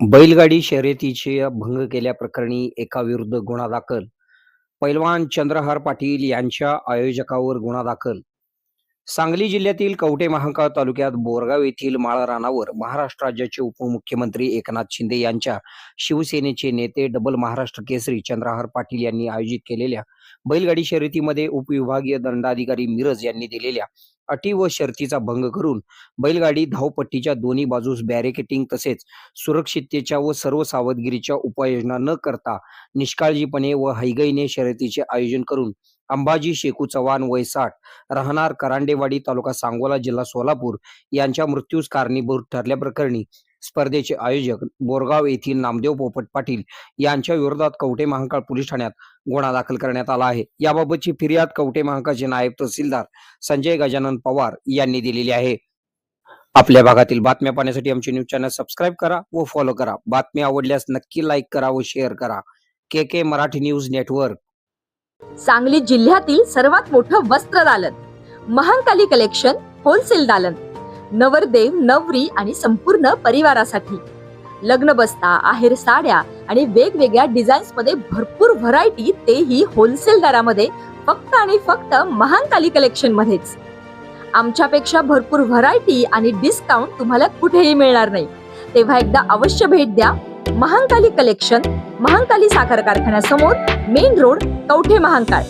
बैलगाडी शर्यतीचे भंग केल्याप्रकरणी एका विरुद्ध गुन्हा दाखल. पैलवान चंद्रहार पाटील यांच्या आयोजकावर गुन्हा दाखल. सांगली जिल्ह्यातील कवटे महाकाळ तालुक्यात बोरगाव येथील माळ रानावर महाराष्ट्र राज्याचे उपमुख्यमंत्री एकनाथ शिंदे यांच्या शिवसेनेचे नेते डबल महाराष्ट्र केसरी चंद्रहार पाटील यांनी आयोजित केलेल्या बैलगाडी शर्यतीमध्ये उपविभागीय दंडाधिकारी मिरज यांनी दिलेल्या अटी व शर्तीचा भंग करून बैलगाडी धावपट्टीच्या दोन्ही बाजूस बॅरिकेटिंग तसेच सुरक्षिततेच्या व सर्व सावधगिरीच्या उपाययोजना न करता निष्काळजीपणे व हैगईने शर्यतीचे आयोजन करून अंबाजी शेकू चव्हाण वय साठ राहणार करांडेवाडी तालुका सांगोला जिल्हा सोलापूर यांच्या मृत्यूस कारणीभूत ठरल्याप्रकरणी स्पर्धेचे आयोजक बोरगाव येथील नामदेव पोपट पाटील यांच्या विरोधात कवटे महांकाळ पोलीस ठाण्यात गुन्हा दाखल करण्यात आला आहे. याबाबतची फिर्याद कवटे महांकाळचे नायब तहसीलदार संजय गजानन पवार यांनी दिलेली आहे. आपल्या भागातील बातम्या पाहण्यासाठी आमचे न्यूज चॅनल सबस्क्राईब करा व फॉलो करा. बातमी आवडल्यास नक्की लाईक करा व शेअर करा. K K Marathi news network. Sangli जिल्ह्यातील सर्वात मोठं वस्त्र दालन महांकाली कलेक्शन होलसेल दालन नवरदेव नवरी आणि संपूर्ण परिवारासाठी. लग्न बस्ता आहेर साड्या आणि वेगवेगळ्या डिझाईन्समध्ये भरपूर व्हरायटी तेही होलसेल दरामध्ये फक्त आणि फक्त महानकाली कलेक्शन मध्येच. आमच्यापेक्षा भरपूर व्हरायटी आणि डिस्काउंट तुम्हाला कुठेही मिळणार नाही. तेव्हा एकदा अवश्य भेट द्या. महांकाली कलेक्शन महांकाली साखर कारखान्यासमोर मेन रोड कवठे महांकाळ